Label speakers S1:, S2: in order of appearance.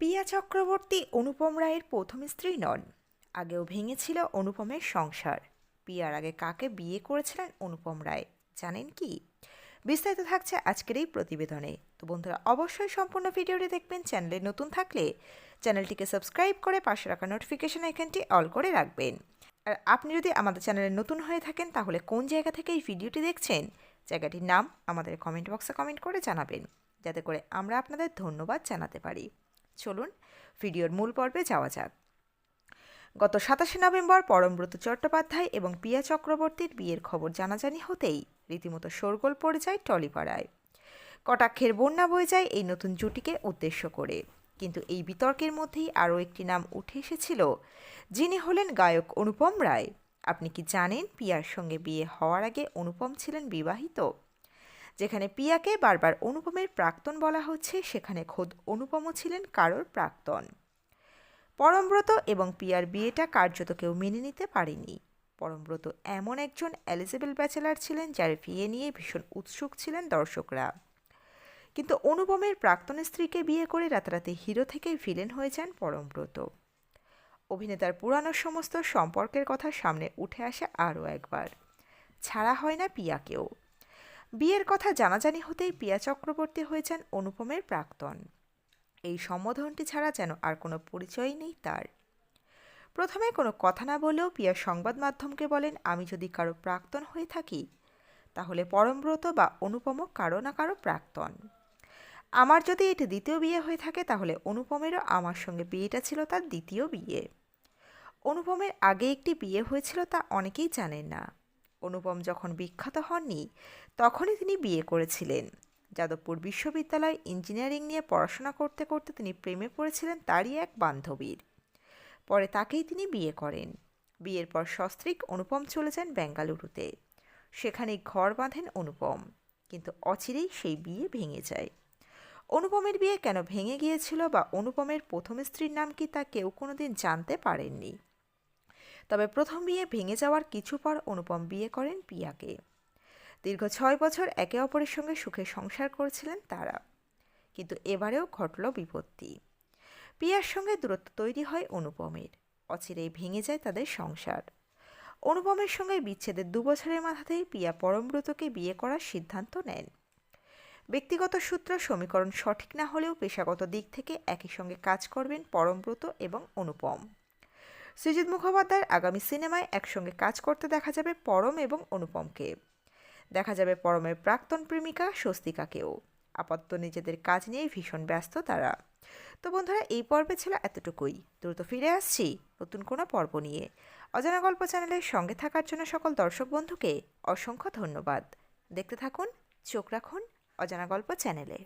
S1: পিয়া চক্রবর্তী অনুপম রায়ের প্রথম স্ত্রী নন। আগেও ভেঙেছিল অনুপমের সংসার। পিয়ার আগে কাকে বিয়ে করেছিলেন অনুপম রায়, জানেন কি? বিস্তারিত থাকছে আজকের এই প্রতিবেদনে। তো বন্ধুরা, অবশ্যই সম্পূর্ণ ভিডিওটি দেখবেন, চ্যানেলে নতুন থাকলে চ্যানেলটিকে সাবস্ক্রাইব করে পাশে রাখা নোটিফিকেশন আইকনটি অল করে রাখবেন। আর আপনি যদি আমাদের চ্যানেলে নতুন হয়ে থাকেন, তাহলে কোন জায়গা থেকে এই ভিডিওটি দেখছেন, জায়গাটির নাম আমাদের কমেন্ট বক্সে কমেন্ট করে জানাবেন। যাতে করে আমরা আপনাদের ধন্যবাদ জানাতে পারি। চলুন ভিডিওর মূল পর্বে যাওয়া যাক। গত সাতাশে নভেম্বর পরমব্রত চট্টোপাধ্যায় এবং পিয়া চক্রবর্তীর বিয়ের খবর জানাজানি হতেই রীতিমতো শোরগোল পড়ে যায় টলিপাড়ায়। কটাক্ষের বন্যা বয়ে যায় এই নতুন জুটিকে উদ্দেশ্য করে। কিন্তু এই বিতর্কের মধ্যেই আরও একটি নাম উঠে এসেছিল, যিনি হলেন গায়ক অনুপম রায়। আপনি কি জানেন পিয়ার সঙ্গে বিয়ে হওয়ার আগে অনুপম ছিলেন বিবাহিত? যেখানে পিয়াকে বারবার অনুপমের প্রাক্তন বলা হচ্ছে, সেখানে খোদ অনুপমও ছিলেন কারোর প্রাক্তন। পরমব্রত এবং পিয়ার বিয়েটা কার্যত কেউ মেনে নিতে পারেনি। পরমব্রত এমন একজন এলিজেবেল ব্যাচেলার ছিলেন, যার বিয়ে নিয়ে ভীষণ উৎসুক ছিলেন দর্শকরা। কিন্তু অনুপমের প্রাক্তন স্ত্রীকে বিয়ে করে রাতারাতি হিরো থেকে ভিলেন হয়ে যান পরমব্রত। অভিনেতার পুরানো সমস্ত সম্পর্কের কথা সামনে উঠে আসে আরও একবার। ছাড়া হয় না পিয়াকেও। বিয়ের কথা জানাজানি হতেই পিয়া চক্রবর্তী হয়ে যান অনুপমের প্রাক্তন। এই সম্বোধনটি ছাড়া যেন আর কোনো পরিচয়ই নেই তার। প্রথমে কোনো কথা না বলেও পিয়া সংবাদ মাধ্যমকে বলেন, আমি যদি কারও প্রাক্তন হয়ে থাকি, তাহলে পরমব্রত বা অনুপম কারও না কারও প্রাক্তন। আমার যদি এটি দ্বিতীয় বিয়ে হয়ে থাকে, তাহলে অনুপমেরও আমার সঙ্গে বিয়েটা ছিল তার দ্বিতীয় বিয়ে। অনুপমের আগে একটি বিয়ে হয়েছিল তা অনেকেই জানেন না। অনুপম যখন বিখ্যাত হননি, তখনই তিনি বিয়ে করেছিলেন। যাদবপুর বিশ্ববিদ্যালয় ইঞ্জিনিয়ারিং নিয়ে পড়াশোনা করতে করতে তিনি প্রেমে পড়েছিলেন তারই এক বান্ধবীর। পরে তাকেই তিনি বিয়ে করেন। বিয়ের পর সস্ত্রীক অনুপম চলে যান বেঙ্গালুরুতে। সেখানে ঘর বাঁধেন অনুপম, কিন্তু অচিরেই সেই বিয়ে ভেঙে যায়। অনুপমের বিয়ে কেন ভেঙে গিয়েছিল বা অনুপমের প্রথম স্ত্রীর নাম কি তা কেউ কোনোদিন জানতে পারেননি। তবে প্রথম বিয়ে ভেঙে যাওয়ার কিছু পর অনুপম বিয়ে করেন পিয়াকে। দীর্ঘ ছয় বছর একে অপরের সঙ্গে সুখে সংসার করেছিলেন তারা। কিন্তু এবারেও ঘটল বিপত্তি। পিয়ার সঙ্গে দূরত্ব তৈরি হয় অনুপমের। অচিরেই ভেঙে যায় তাদের সংসার। অনুপমের সঙ্গে বিচ্ছেদের দু বছরের মাথাতেই পিয়া পরমব্রতকে বিয়ে করার সিদ্ধান্ত নেন। ব্যক্তিগত সূত্র সমীকরণ সঠিক না হলেও পেশাগত দিক থেকে একই সঙ্গে কাজ করবেন পরমব্রত এবং অনুপম। সৃজিত মুখোপাধ্যায়ের আগামী সিনেমায় একসঙ্গে কাজ করতে দেখা যাবে পরম এবং অনুপমকে। দেখা যাবে পরমের প্রাক্তন প্রেমিকা স্বস্তিকাকেও। আপাতত নিজেদের কাজ নিয়ে ভীষণ ব্যস্ত তারা। তো বন্ধুরা, এই পর্বে ছিল এতটুকুই। দ্রুত ফিরে আসছি নতুন কোনো পর্ব নিয়ে। অজানা গল্প চ্যানেলের সঙ্গে থাকার জন্য সকল দর্শক বন্ধুকে অসংখ্য ধন্যবাদ। দেখতে থাকুন, চোখ রাখুন অজানা গল্প চ্যানেলে।